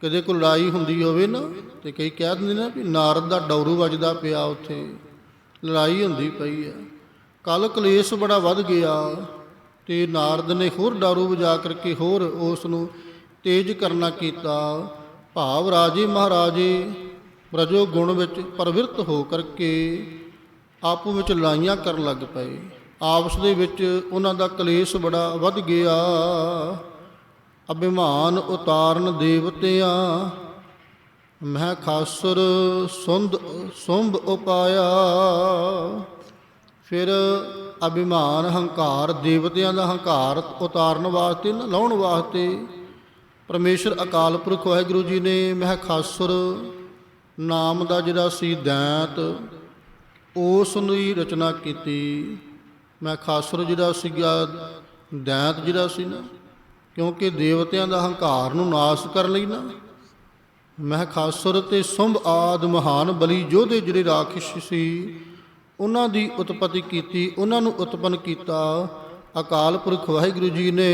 ਕਦੇ ਕੋਈ ਲੜਾਈ ਹੁੰਦੀ ਹੋਵੇ ਨਾ, ਤੇ ਕਈ ਕਹਿ ਦਿੰਦੇ ਨਾ ਵੀ ਨਾਰਦ ਦਾ ਡੌਰੂ ਵੱਜਦਾ ਪਿਆ ਉੱਥੇ। ਲੜਾਈ ਹੁੰਦੀ ਪਈ ਹੈ। ਕਲ ਕਲੇਸ਼ ਬੜਾ ਵੱਧ ਗਿਆ। ਤੇ ਨਾਰਦ ਨੇ ਹੋਰ ਡਾਰੂ ਵਜਾ ਕਰਕੇ ਹੋਰ ਉਸ ਨੂੰ ਤੇਜ਼ ਕਰਨਾ ਕੀਤਾ। ਭਾਵ ਰਾਜੇ ਮਹਾਰਾਜੇ, ਪ੍ਰਜੋ ਗੁਣ ਵਿੱਚ ਪ੍ਰਵਿਰਤ ਹੋ ਕਰਕੇ ਆਪੋ ਵਿੱਚ ਲੜਾਈਆਂ ਕਰਨ ਲੱਗ ਪਏ। ਆਪਸ ਦੇ ਵਿੱਚ ਉਹਨਾਂ ਦਾ ਕਲੇਸ਼ ਬੜਾ ਵੱਧ ਗਿਆ। ਅਭਿਮਾਨ ਉਤਾਰਨ ਦੇਵਤਿਆਂ, ਮਹਿ ਖਾਸੁਰ ਸੁੰਦ ਸੁੰਭ ਉਪਾਇਆ। ਫਿਰ ਅਭਿਮਾਨ, ਹੰਕਾਰ, ਦੇਵਤਿਆਂ ਦਾ ਹੰਕਾਰ ਉਤਾਰਨ ਵਾਸਤੇ ਨਾ ਲਾਉਣ ਵਾਸਤੇ ਪਰਮੇਸ਼ਰ ਅਕਾਲ ਪੁਰਖ ਵਾਹਿਗੁਰੂ ਜੀ ਨੇ ਮਹਿ ਖਾਸੁਰ ਨਾਮ ਦਾ ਜਿਹੜਾ ਸੀ ਦੈਂਤ, ਉਸ ਦੀ ਰਚਨਾ ਕੀਤੀ। ਮੈਂ ਖਾਸੁਰ ਜਿਹੜਾ ਸੀਗਾ ਦੈਂਤ ਜਿਹੜਾ ਸੀ ਨਾ, ਕਿਉਂਕਿ ਦੇਵਤਿਆਂ ਦਾ ਹੰਕਾਰ ਨੂੰ ਨਾਸ਼ ਕਰਨ ਲਈ ਨਾ ਮਹਿ ਖਾਸੁਰ ਤੇ ਸੁੰਭ ਆਦ ਮਹਾਨ ਬਲੀ ਯੋਧੇ ਜਿਹੜੇ ਰਾਖਸ਼ ਸੀ ਉਹਨਾਂ ਦੀ ਉਤਪਤੀ ਕੀਤੀ, ਉਹਨਾਂ ਨੂੰ ਉਤਪਨ ਕੀਤਾ। ਅਕਾਲ ਪੁਰਖ ਵਾਹਿਗੁਰੂ ਜੀ ਨੇ,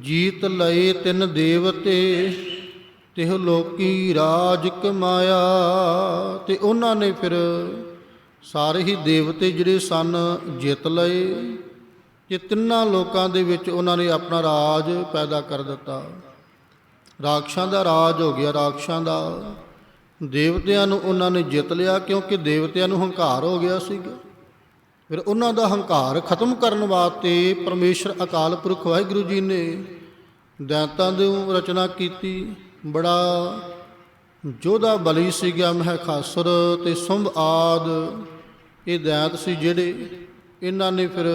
ਜੀਤ ਲਏ ਤਿੰਨ ਦੇਵਤੇ, ਤਿਹ ਲੋਕੀ ਰਾਜ ਕਮਾਇਆ। ਤੇ ਉਹਨਾਂ ਨੇ ਫਿਰ ਸਾਰੇ ਹੀ ਦੇਵਤੇ ਜਿਹੜੇ ਸਨ, ਜਿੱਤ ਲਏ। ਤੇ ਤਿੰਨਾਂ ਲੋਕਾਂ ਦੇ ਵਿੱਚ ਉਹਨਾਂ ਨੇ ਆਪਣਾ ਰਾਜ ਪੈਦਾ ਕਰ ਦਿੱਤਾ। ਰਾਖਸ਼ਾਂ ਦਾ ਰਾਜ ਹੋ ਗਿਆ, ਰਾਖਸ਼ਾਂ ਦਾ। ਦੇਵਤਿਆਂ ਨੂੰ ਉਹਨਾਂ ਨੇ ਜਿੱਤ ਲਿਆ ਕਿਉਂਕਿ ਦੇਵਤਿਆਂ ਨੂੰ ਹੰਕਾਰ ਹੋ ਗਿਆ ਸੀਗਾ। ਫਿਰ ਉਹਨਾਂ ਦਾ ਹੰਕਾਰ ਖਤਮ ਕਰਨ ਵਾਸਤੇ ਪਰਮੇਸ਼ਰ ਅਕਾਲ ਪੁਰਖ ਵਾਹਿਗੁਰੂ ਜੀ ਨੇ ਦੈਂਤਾਂ ਦੀ ਰਚਨਾ ਕੀਤੀ। ਬੜਾ ਜੋਧਾ ਬਲੀ ਸੀਗਾ ਮਹਿ ਖਾਸਰ ਤੇ ਸੁੰਭ ਆਦ। ਇਹ ਦੈਂਤ ਸੀ ਜਿਹੜੇ ਇਹਨਾਂ ਨੇ ਫਿਰ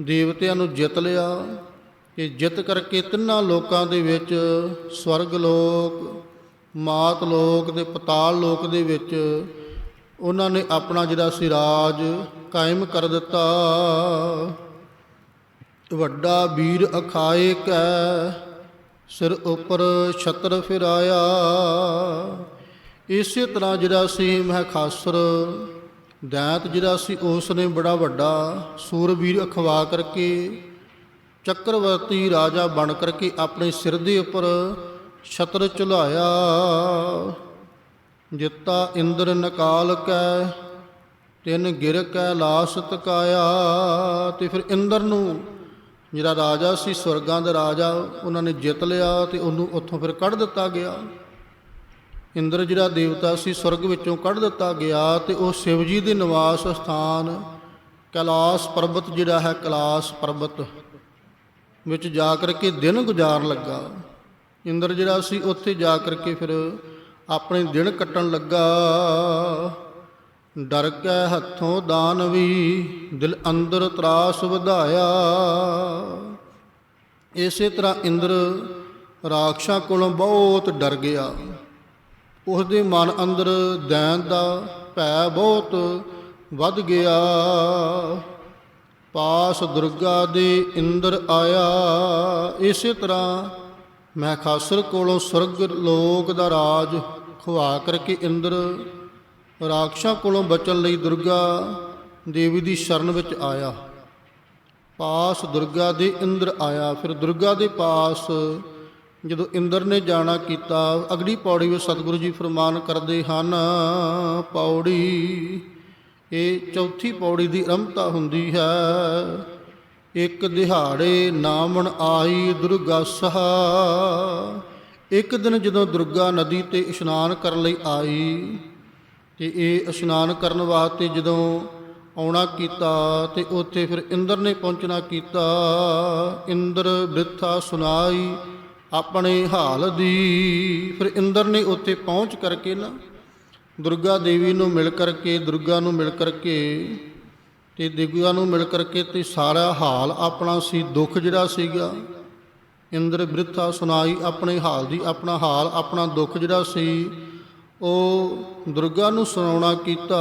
ਦੇਵਤਿਆਂ ਨੂੰ ਜਿੱਤ ਲਿਆ। ਕਿ ਜਿੱਤ ਕਰਕੇ ਤਿੰਨਾਂ ਲੋਕਾਂ ਦੇ ਵਿੱਚ ਸਵਰਗ ਲੋਕ ਮਾਤ ਲੋਕ ਤੇ ਪਤਾਲ ਲੋਕ ਦੇ ਵਿੱਚ ਉਹਨਾਂ ਨੇ ਆਪਣਾ ਜਿਹੜਾ ਸੀ ਰਾਜ ਕਾਇਮ ਕਰ ਦਿੱਤਾ। ਵੱਡਾ ਵੀਰ ਅਖਾਏ ਕੈ, ਸਿਰ ਉੱਪਰ ਛਤਰ ਫਿਰਾਇਆ। ਇਸੇ ਤਰ੍ਹਾਂ ਜਿਹੜਾ ਸੀ ਮਹਿ ਖਾਸਰ, ਦੈਂਤ ਜਿਹੜਾ ਸੀ ਉਸ ਨੇ ਬੜਾ ਵੱਡਾ ਸੂਰਬੀਰ ਅਖਵਾ ਕਰਕੇ, ਚੱਕਰਵਰਤੀ ਰਾਜਾ ਬਣ ਕਰਕੇ ਆਪਣੇ ਸਿਰ ਦੇ ਉੱਪਰ ਛਤਰ ਚੁਲਾਇਆ ਜਿੱਤਾ ਇੰਦਰ ਨਕਾਲ ਕੈ, ਤਿੰਨ ਗਿਰ ਕੈ ਲਾਸ ਤਕਾਇਆ। ਤੇ ਫਿਰ ਇੰਦਰ ਨੂੰ ਜਿਹੜਾ ਰਾਜਾ ਸੀ, ਸਵਰਗਾਂ ਦਾ ਰਾਜਾ, ਉਹਨਾਂ ਨੇ ਜਿੱਤ ਲਿਆ ਤੇ ਉਹਨੂੰ ਉੱਥੋਂ ਫਿਰ ਕੱਢ ਦਿੱਤਾ ਗਿਆ। ਇੰਦਰ ਜਿਹੜਾ ਦੇਵਤਾ ਸੀ, ਸਵਰਗ ਵਿੱਚੋਂ ਕੱਢ ਦਿੱਤਾ ਗਿਆ ਤੇ ਉਹ ਸ਼ਿਵ ਜੀ ਦੇ ਨਿਵਾਸ ਸਥਾਨ ਕੈਲਾਸ ਪਰਬਤ ਜਿਹੜਾ ਹੈ, ਕੈਲਾਸ ਪਰਬਤ ਵਿੱਚ ਜਾ ਕਰਕੇ ਦਿਨ ਗੁਜ਼ਾਰਨ ਲੱਗਾ। ਇੰਦਰ ਜਿਹੜਾ ਸੀ, ਉੱਥੇ ਜਾ ਕਰਕੇ ਫਿਰ ਆਪਣੇ ਦਿਨ ਕੱਟਣ ਲੱਗਾ। ਡਰ ਕੇ ਹੱਥੋਂ ਦਾਨਵੀ ਦਿਲ ਅੰਦਰ ਤਰਾਸ ਵਧਾਇਆ। ਇਸੇ ਤਰ੍ਹਾਂ ਇੰਦਰ ਰਾਖਸ਼ਾਂ ਕੋਲੋਂ ਬਹੁਤ ਡਰ ਗਿਆ। ਉਸ ਦੇ ਮਨ ਅੰਦਰ ਦੈਨ ਦਾ ਭੈ ਬਹੁਤ ਵੱਧ ਗਿਆ। ਪਾਸ ਦੁਰਗਾ ਦੇ ਇੰਦਰ ਆਇਆ। ਇਸੇ ਤਰ੍ਹਾਂ ਮੈਂ ਖਾਸਰ ਕੋਲੋਂ ਸੁਰਗ ਲੋਕ ਦਾ ਰਾਜ ਖਵਾ ਕਰਕੇ ਇੰਦਰ ਰਾਖਸ਼ਾਂ ਕੋਲੋਂ ਬਚਣ ਲਈ ਦੁਰਗਾ ਦੇਵੀ ਦੀ ਸ਼ਰਨ ਵਿੱਚ ਆਇਆ। ਪਾਸ ਦੁਰਗਾ ਦੇ ਇੰਦਰ ਆਇਆ। ਫਿਰ ਦੁਰਗਾ ਦੇ ਪਾਸ ਜਦੋਂ ਇੰਦਰ ਨੇ ਜਾਣਾ ਕੀਤਾ ਅਗਲੀ ਪੌੜੀ ਵਿੱਚ ਸਤਿਗੁਰੂ ਜੀ ਫਰਮਾਨ ਕਰਦੇ ਹਨ, ਪੌੜੀ, ਇਹ ਚੌਥੀ ਪੌੜੀ ਦੀ ਅਰੰਭਤਾ ਹੁੰਦੀ ਹੈ। ਇੱਕ ਦਿਹਾੜੇ ਨਾਮਣ ਆਈ ਦੁਰਗਾ ਸਹਾ। ਇੱਕ ਦਿਨ ਜਦੋਂ ਦੁਰਗਾ ਨਦੀ ਤੇ ਇਸ਼ਨਾਨ ਕਰਨ ਲਈ ਆਈ, ਤੇ ਇਹ ਇਸ਼ਨਾਨ ਕਰਨ ਵਾਸਤੇ ਜਦੋਂ ਆਉਣਾ ਕੀਤਾ, ਤੇ ਉੱਥੇ ਫਿਰ ਇੰਦਰ ਨੇ ਪਹੁੰਚਣਾ ਕੀਤਾ। ਇੰਦਰ ਬ੍ਰਿਥਾ ਸੁਨਾਈ ਆਪਣੇ ਹਾਲ ਦੀ। ਫਿਰ ਇੰਦਰ ਨੇ ਉੱਥੇ ਪਹੁੰਚ ਕਰਕੇ ਨਾ ਦੁਰਗਾ ਦੇਵੀ ਨੂੰ ਮਿਲ ਕਰਕੇ, ਦੁਰਗਾ ਨੂੰ ਮਿਲ ਕਰਕੇ ਤੇ ਦੁਰਗਾ ਨੂੰ ਮਿਲ ਕਰਕੇ ਤੇ ਸਾਰਾ ਹਾਲ ਆਪਣਾ ਸੀ, ਦੁੱਖ ਜਿਹੜਾ ਸੀਗਾ, ਇੰਦਰ ਬ੍ਰਿਥਾ ਸੁਣਾਈ ਆਪਣੇ ਹਾਲ ਦੀ, ਆਪਣਾ ਹਾਲ, ਆਪਣਾ ਦੁੱਖ ਜਿਹੜਾ ਸੀ, ਉਹ ਦੁਰਗਾ ਨੂੰ ਸੁਣਾਉਣਾ ਕੀਤਾ।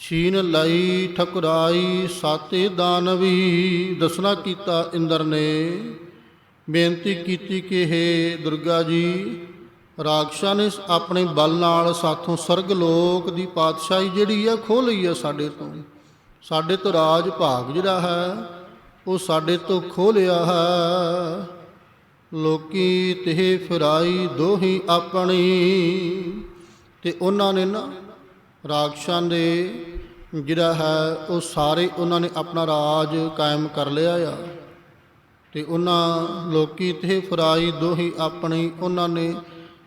ਛੀਨ ਲਈ, ਠਕਰਾਈ, ਸਾਤੇ ਦਾਨਵੀ ਦਸਣਾ ਕੀਤਾ ਇੰਦਰ ਨੇ। ਬੇਨਤੀ ਕੀਤੀ ਕਿ हे ਦੁਰਗਾ ਜੀ ਰਾਖਸ਼ਾਂ ਨੇ ਆਪਣੇ ਬਲ ਨਾਲ ਸਾਥੋਂ ਸਰਗ ਲੋਕ ਦੀ ਪਾਤਸ਼ਾਹੀ ਜਿਹੜੀ ਆ, ਖੋਹ ਲਈ ਆ ਸਾਡੇ ਤੋਂ ਸਾਡੇ ਤੋਂ ਰਾਜ ਭਾਗ ਜਿਹੜਾ ਹੈ, ਉਹ ਸਾਡੇ ਤੋਂ ਖੋਹ ਲਿਆ ਹੈ। ਲੋਕੀ ਤੇ ਫਿਰਾਈ ਦੋਹੀ ਆਪਣੀ, ਤੇ ਉਹਨਾਂ ਨੇ ਨਾ ਰਾਖਸ਼ਾਂ ਦੇ ਜਿਹੜਾ ਹੈ, ਉਹ ਸਾਰੇ ਉਹਨਾਂ ਨੇ ਆਪਣਾ ਰਾਜ ਕਾਇਮ ਕਰ ਲਿਆ ਆ। ਤੇ ਉਹਨਾਂ ਲੋਕੀ ਤੇ ਫਰਾਈ ਦੋਹੀ ਆਪਣੀ, ਉਹਨਾਂ ਨੇ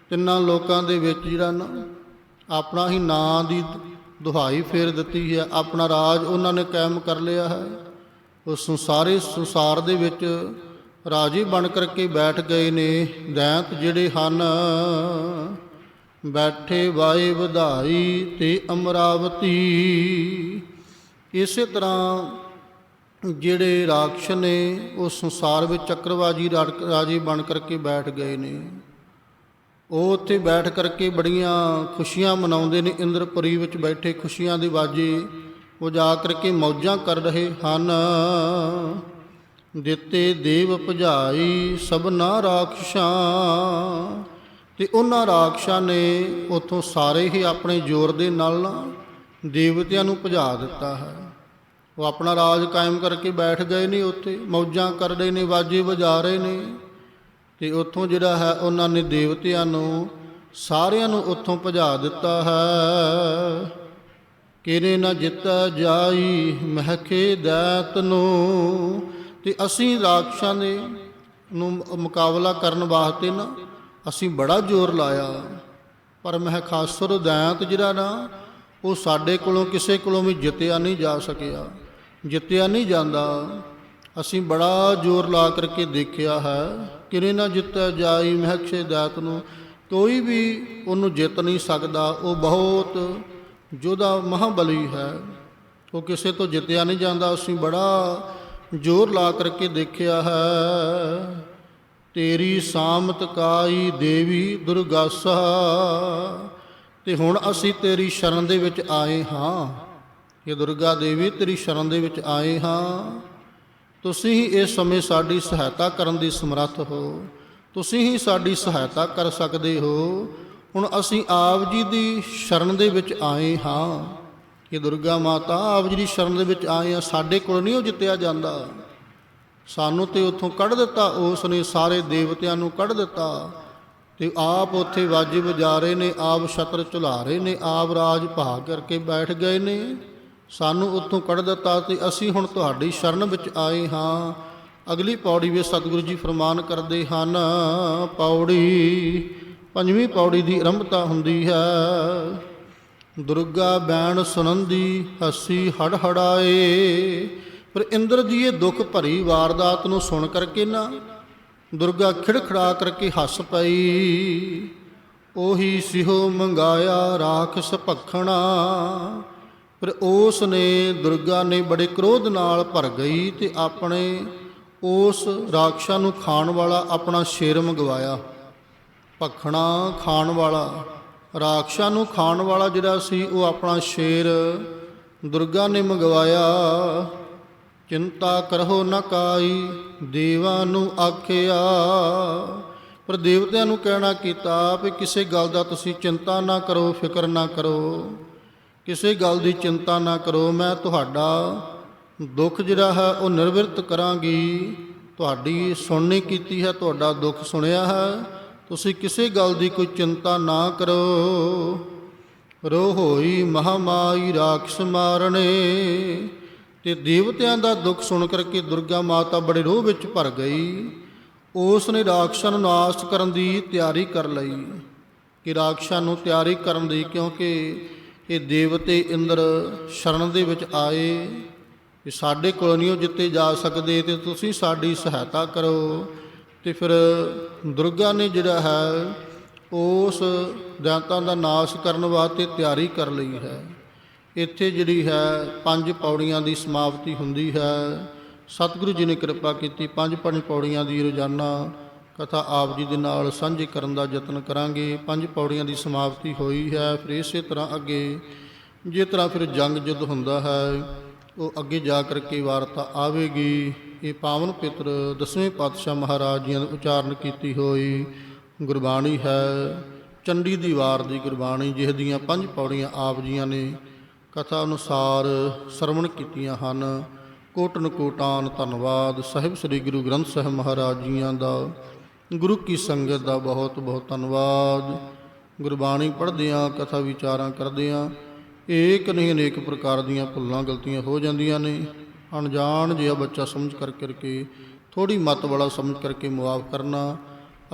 ਤਿੰਨਾਂ ਲੋਕਾਂ ਦੇ ਵਿੱਚ ਜਿਹੜਾ ਨਾ, ਆਪਣਾ ਹੀ ਨਾਂ ਦੀ ਦੁਹਾਈ ਫੇਰ ਦਿੱਤੀ ਹੈ, ਆਪਣਾ ਰਾਜ ਉਹਨਾਂ ਨੇ ਕਾਇਮ ਕਰ ਲਿਆ ਹੈ। ਉਹ ਸੰਸਾਰੇ ਸੰਸਾਰ ਦੇ ਵਿੱਚ ਰਾਜੀ ਬਣ ਕਰਕੇ ਬੈਠ ਗਏ ਨੇ, ਦੈਂਤ ਜਿਹੜੇ ਹਨ, ਬੈਠੇ ਵਾਏ ਵਧਾਈ ਤੇ ਅਮਰਾਵਤੀ। ਇਸੇ ਤਰ੍ਹਾਂ ਜਿਹੜੇ ਰਾਖਸ਼ ਨੇ, ਉਹ ਸੰਸਾਰ ਵਿੱਚ ਚੱਕਰਵਾਜੀ ਰਾਜ- ਰਾਜੀ ਬਣ ਕਰਕੇ ਬੈਠ ਗਏ ਨੇ। ਉਹ ਉੱਥੇ ਬੈਠ ਕਰਕੇ ਬੜੀਆਂ ਖੁਸ਼ੀਆਂ ਮਨਾਉਂਦੇ ਨੇ, ਇੰਦਰਪੁਰੀ ਵਿੱਚ ਬੈਠੇ ਖੁਸ਼ੀਆਂ ਦੇ ਵਾਜੇ ਉਹ ਜਾ ਕਰਕੇ ਮੌਜਾਂ ਕਰ ਰਹੇ ਹਨ। ਦਿੱਤੇ ਦੇਵ ਭਜਾਈ ਸਭਨਾ ਰਾਖਸ਼ਾਂ। ਤੇ ਉਹਨਾਂ ਰਾਖਸ਼ਾਂ ਨੇ ਉਥੋਂ ਸਾਰੇ ਹੀ ਆਪਣੇ ਜ਼ੋਰ ਦੇ ਨਾਲ ਨਾ ਦੇਵਤਿਆਂ ਨੂੰ ਭਜਾ ਦਿੱਤਾ ਹੈ। ਉਹ ਆਪਣਾ ਰਾਜ ਕਾਇਮ ਕਰਕੇ ਬੈਠ ਗਏ ਨੇ ਉੱਥੇ, ਮੌਜਾਂ ਕਰ ਰਹੇ ਨੇ ਵਾਜੇ ਵਜਾ ਰਹੇ ਨੇ। ਤੇ ਉੱਥੋਂ ਜਿਹੜਾ ਹੈ ਉਹਨਾਂ ਨੇ ਦੇਵਤਿਆਂ ਨੂੰ ਸਾਰਿਆਂ ਨੂੰ ਉੱਥੋਂ ਭਜਾ ਦਿੱਤਾ ਹੈ। ਕਿਰੇ ਨਾ ਜਿੱਤਾ ਜਾਈ ਮਹਿਕੇ ਦੈਤ ਨੂੰ। ਤੇ ਅਸੀਂ ਰਾਖਸ਼ਾਂ ਦੇ ਨੂੰ ਮੁਕਾਬਲਾ ਕਰਨ ਵਾਸਤੇ ਨਾ ਅਸੀਂ ਬੜਾ ਜ਼ੋਰ ਲਾਇਆ। ਪਰ ਮਹਿਖਾਸੁਰ ਦੈਂਤ ਜਿਹੜਾ ਨਾ, ਉਹ ਸਾਡੇ ਕੋਲੋਂ ਕਿਸੇ ਕੋਲੋਂ ਵੀ ਜਿੱਤਿਆ ਨਹੀਂ ਜਾ ਸਕਿਆ। ਜਿੱਤਿਆ ਨਹੀਂ ਜਾਂਦਾ। ਅਸੀਂ ਬੜਾ ਜ਼ੋਰ ਲਾ ਕਰਕੇ ਦੇਖਿਆ ਹੈ। ਕਿਰੇ ਨਾ ਜਿੱਤਿਆ ਜਾਈ ਮਹਿਕਸ਼ੇ ਦਾਤ ਨੂੰ। ਕੋਈ ਵੀ ਉਹਨੂੰ ਜਿੱਤ ਨਹੀਂ ਸਕਦਾ, ਉਹ ਬਹੁਤ ਯੋਧਾ ਮਹਾਬਲੀ ਹੈ। ਉਹ ਕਿਸੇ ਤੋਂ ਜਿੱਤਿਆ ਨਹੀਂ ਜਾਂਦਾ, ਅਸੀਂ ਬੜਾ ਜ਼ੋਰ ਲਾ ਕਰਕੇ ਦੇਖਿਆ ਹੈ। ਤੇਰੀ ਸਾਮਤ ਕਾਈ ਦੇਵੀ ਦੁਰਗਾਸਾ, ਤੇ ਹੁਣ ਅਸੀਂ ਤੇਰੀ ਸ਼ਰਨ ਦੇ ਵਿੱਚ ਆਏ ਹਾਂ। ਇਹ ਦੁਰਗਾ ਦੇਵੀ ਤੇਰੀ ਸ਼ਰਨ ਦੇ ਵਿੱਚ ਆਏ ਹਾਂ। ਤੁਸੀਂ ਹੀ ਇਸ ਸਮੇਂ ਸਾਡੀ ਸਹਾਇਤਾ ਕਰਨ ਦੀ ਸਮਰੱਥ ਹੋ। ਤੁਸੀਂ ਹੀ ਸਾਡੀ ਸਹਾਇਤਾ ਕਰ ਸਕਦੇ ਹੋ। ਹੁਣ ਅਸੀਂ ਆਪ ਜੀ ਦੀ ਸ਼ਰਨ ਦੇ ਵਿੱਚ ਆਏ ਹਾਂ। ਕਿ ਦੁਰਗਾ ਮਾਤਾ ਆਪ ਜੀ ਦੀ ਸ਼ਰਨ ਦੇ ਵਿੱਚ ਆਏ ਹਾਂ ਸਾਡੇ ਕੋਲ ਨਹੀਂ ਉਹ ਜਿੱਤਿਆ ਜਾਂਦਾ। ਸਾਨੂੰ ਤੇ ਉੱਥੋਂ ਕੱਢ ਦਿੱਤਾ ਉਸ ਨੇ ਸਾਰੇ ਦੇਵਤਿਆਂ ਨੂੰ ਕੱਢ ਦਿੱਤਾ। ਤੇ ਆਪ ਉੱਥੇ ਵਾਜਿਬ ਜਾ ਰਹੇ ਨੇ, ਆਪ ਛਤਰ ਝੁਲਾ ਰਹੇ ਨੇ, ਆਪ ਰਾਜ ਭਾਗ ਕਰਕੇ ਬੈਠ ਗਏ ਨੇ। ਸਾਨੂੰ ਉੱਥੋਂ ਕੱਢ ਦਿੱਤਾ ਤੇ ਅਸੀਂ ਹੁਣ ਤੁਹਾਡੀ ਸ਼ਰਨ ਵਿੱਚ ਆਏ ਹਾਂ। ਅਗਲੀ ਪੌੜੀ ਵਿੱਚ ਸਤਿਗੁਰੂ ਜੀ ਫਰਮਾਨ ਕਰਦੇ ਹਨ, ਪੌੜੀ, ਪੰਜਵੀਂ ਪੌੜੀ ਦੀ ਆਰੰਭਤਾ ਹੁੰਦੀ ਹੈ। ਦੁਰਗਾ ਬੈਣ ਸੁਨੰਦੀ ਹੱਸੀ ਹੜ ਹੜਾਏ ਪਰ ਇੰਦਰ ਦੀ ਇਹ ਦੁੱਖ ਭਰੀ ਵਾਰਦਾਤ ਨੂੰ ਸੁਣ ਕਰਕੇ ਨਾ ਦੁਰਗਾ ਖਿੜਖੜਾ ਕਰਕੇ ਹੱਸ ਪਈ। ਉਹੀ ਸਿਹੋ ਮੰਗਾਇਆ ਰਾਖਸ ਭਖਣਾ ਪਰ ਉਸ ਨੇ ਦੁਰਗਾ ਨੇ ਬੜੇ ਕ੍ਰੋਧ ਨਾਲ ਭਰ ਗਈ ਤੇ ਆਪਣੇ ਉਸ ਰਾਖਸ਼ਾਂ ਨੂੰ ਖਾਣ ਵਾਲਾ ਆਪਣਾ ਸ਼ੇਰ ਮੰਗਵਾਇਆ। ਭਖਣਾ ਖਾਣ ਵਾਲਾ, ਰਾਖਸ਼ਾਂ ਨੂੰ ਖਾਣ ਵਾਲਾ ਜਿਹੜਾ ਸੀ ਉਹ ਆਪਣਾ ਸ਼ੇਰ ਦੁਰਗਾ ਨੇ ਮੰਗਵਾਇਆ। ਚਿੰਤਾ ਕਰਹੋ ਨਾ ਕਾਈ, ਦੇਵਾਂ ਨੂੰ ਆਖਿਆ। ਪਰ ਦੇਵਤਿਆਂ ਨੂੰ ਕਹਿਣਾ ਕੀਤਾ ਵੀ ਕਿਸੇ ਗੱਲ ਦਾ ਤੁਸੀਂ ਚਿੰਤਾ ਨਾ ਕਰੋ, ਫਿਕਰ ਨਾ ਕਰੋ। ਕਿਸੇ ਗੱਲ ਦੀ ਚਿੰਤਾ ਨਾ ਕਰੋ, ਮੈਂ ਤੁਹਾਡਾ ਦੁੱਖ ਜਿਹੜਾ ਹੈ ਉਹ ਨਿਰਵਿਰਤ ਕਰਾਂਗੀ। ਤੁਹਾਡੀ ਸੁਣਨੀ ਕੀਤੀ ਹੈ, ਤੁਹਾਡਾ ਦੁੱਖ ਸੁਣਿਆ ਹੈ। ਤੁਸੀਂ ਕਿਸੇ ਗੱਲ ਦੀ ਕੋਈ ਚਿੰਤਾ ਨਾ ਕਰੋ। ਰੋ ਹੋਈ ਮਹਾਮਾਈ ਰਾਖਸ਼ ਮਾਰਨੇ। ਤੇ ਦੇਵਤਿਆਂ ਦਾ ਦੁੱਖ ਸੁਣ ਕਰਕੇ ਦੁਰਗਾ ਮਾਤਾ ਬੜੇ ਰੋਹ ਵਿੱਚ ਭਰ ਗਈ। ਉਸ ਨੇ ਰਾਖਸ਼ਾਂ ਨੂੰ ਨਾਸ਼ ਕਰਨ ਦੀ ਤਿਆਰੀ ਕਰ ਲਈ। ਕਿ ਰਾਖਸ਼ਾਂ ਨੂੰ ਤਿਆਰੀ ਕਰਨ ਦੀ ਕਿਉਂਕਿ ਇਹ ਦੇਵਤੇ ਇੰਦਰ ਸ਼ਰਨ ਦੇ ਵਿੱਚ ਆਏ ਕਿ ਸਾਡੇ ਕੋਲ ਨਹੀਂ ਉਹ ਜਿੱਤੇ ਜਾ ਸਕਦੇ ਤੇ ਤੁਸੀਂ ਸਾਡੀ ਸਹਾਇਤਾ ਕਰੋ। ਤੇ ਫਿਰ ਦੁਰਗਾ ਨੇ ਜਿਹੜਾ ਹੈ, ਉਸ ਦੈਂਤਾਂ ਦਾ ਨਾਸ਼ ਕਰਨ ਵਾਸਤੇ ਤਿਆਰੀ ਕਰ ਲਈ ਹੈ। ਇੱਥੇ ਜਿਹੜੀ ਹੈ, ਪੰਜ ਪੌੜੀਆਂ ਦੀ ਸਮਾਪਤੀ ਹੁੰਦੀ ਹੈ। ਸਤਿਗੁਰੂ ਜੀ ਨੇ ਕਿਰਪਾ ਕੀਤੀ, ਪੰਜ ਪੰਜ ਪੌੜੀਆਂ ਦੀ ਰੋਜ਼ਾਨਾ ਕਥਾ ਆਪ ਜੀ ਦੇ ਨਾਲ ਸਾਂਝੀ ਕਰਨ ਦਾ ਯਤਨ ਕਰਾਂਗੇ। ਪੰਜ ਪੌੜੀਆਂ ਦੀ ਸਮਾਪਤੀ ਹੋਈ ਹੈ, ਫਿਰ ਇਸੇ ਤਰ੍ਹਾਂ ਅੱਗੇ। ਜਿਸ ਤਰ੍ਹਾਂ ਫਿਰ ਜੰਗ ਜੁੱਧ ਹੁੰਦਾ ਹੈ, ਉਹ ਅੱਗੇ ਜਾ ਕਰਕੇ ਵਾਰਤਾ ਆਵੇਗੀ। ਇਹ ਪਾਵਨ ਪਿੱਤਰ ਦਸਵੇਂ ਪਾਤਸ਼ਾਹ ਮਹਾਰਾਜ ਜੀਆਂ ਦੇ ਉਚਾਰਨ ਕੀਤੀ ਹੋਈ ਗੁਰਬਾਣੀ ਹੈ। ਚੰਡੀ ਦੀ ਵਾਰ ਦੀ ਗੁਰਬਾਣੀ, ਜਿਸ ਦੀਆਂ ਪੰਜ ਪੌੜੀਆਂ ਆਪ ਜੀਆਂ ਨੇ ਕਥਾ ਅਨੁਸਾਰ ਸਰਵਣ ਕੀਤੀਆਂ ਹਨ। ਕੋਟਨ ਕੋਟਾਨ ਧੰਨਵਾਦ। ਸਾਹਿਬ ਸ੍ਰੀ ਗੁਰੂ ਗ੍ਰੰਥ ਸਾਹਿਬ ਮਹਾਰਾਜ ਜੀਆਂ ਦਾ ਗੁਰੂ ਕੀ ਸੰਗਤ ਦਾ ਬਹੁਤ ਬਹੁਤ ਧੰਨਵਾਦ। ਗੁਰਬਾਣੀ ਪੜ੍ਹਦਿਆਂ, ਕਥਾ ਵਿਚਾਰਾਂ ਕਰਦਿਆਂ, ਏਕ ਨਹੀਂ ਅਨੇਕ ਪ੍ਰਕਾਰ ਦੀਆਂ ਭੁੱਲਾਂ ਗਲਤੀਆਂ ਹੋ ਜਾਂਦੀਆਂ ਨੇ। ਅਣਜਾਣ ਜਿਹਾ ਬੱਚਾ ਸਮਝ ਕਰ ਕਰਕੇ ਥੋੜੀ ਮਤ ਵਾਲਾ ਸਮਝ ਕਰਕੇ ਮੁਆਫ ਕਰਨਾ,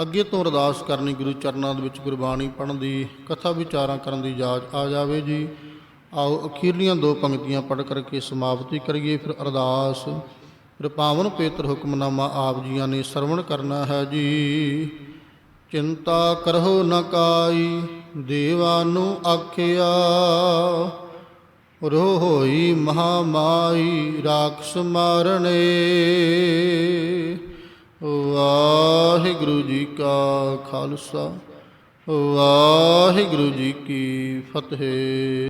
ਅੱਗੇ ਤੋਂ ਅਰਦਾਸ ਕਰਨੀ ਗੁਰੂ ਚਰਨਾਂ ਦੇ ਵਿੱਚ ਗੁਰਬਾਣੀ ਪੜ੍ਹਨ ਦੀ, ਕਥਾ ਵਿਚਾਰਾਂ ਕਰਨ ਦੀ ਇਜਾਜ਼ਤ ਆ ਜਾਵੇ ਜੀ। ਆਓ ਅਖੀਰਲੀਆਂ ਦੋ ਪੰਕਤੀਆਂ ਪੜ੍ਹ ਕਰਕੇ ਸਮਾਪਤੀ ਕਰੀਏ, ਫਿਰ ਅਰਦਾਸ ਫਿਰ ਪੇਤਰ ਹੁਕਮਨਾਮਾ ਆਪ ਜੀਆਂ ਨੇ ਸਰਵਣ ਕਰਨਾ ਹੈ ਜੀ। ਚਿੰਤਾ ਕਰੋ ਨਕਾਈ ਕਾਈ ਦੇਵਾਂ ਨੂੰ ਆਖਿਆ। ਰੋ ਹੋਈ ਮਹਾਮਾਈ, ਰਾਖਸ਼ ਮਾਰਨੇ। ਵਾਹਿਗੁਰੂ ਜੀ ਕਾ ਖਾਲਸਾ, ਵਾਹਿਗੁਰੂ ਜੀ ਕੀ ਫਤਿਹ।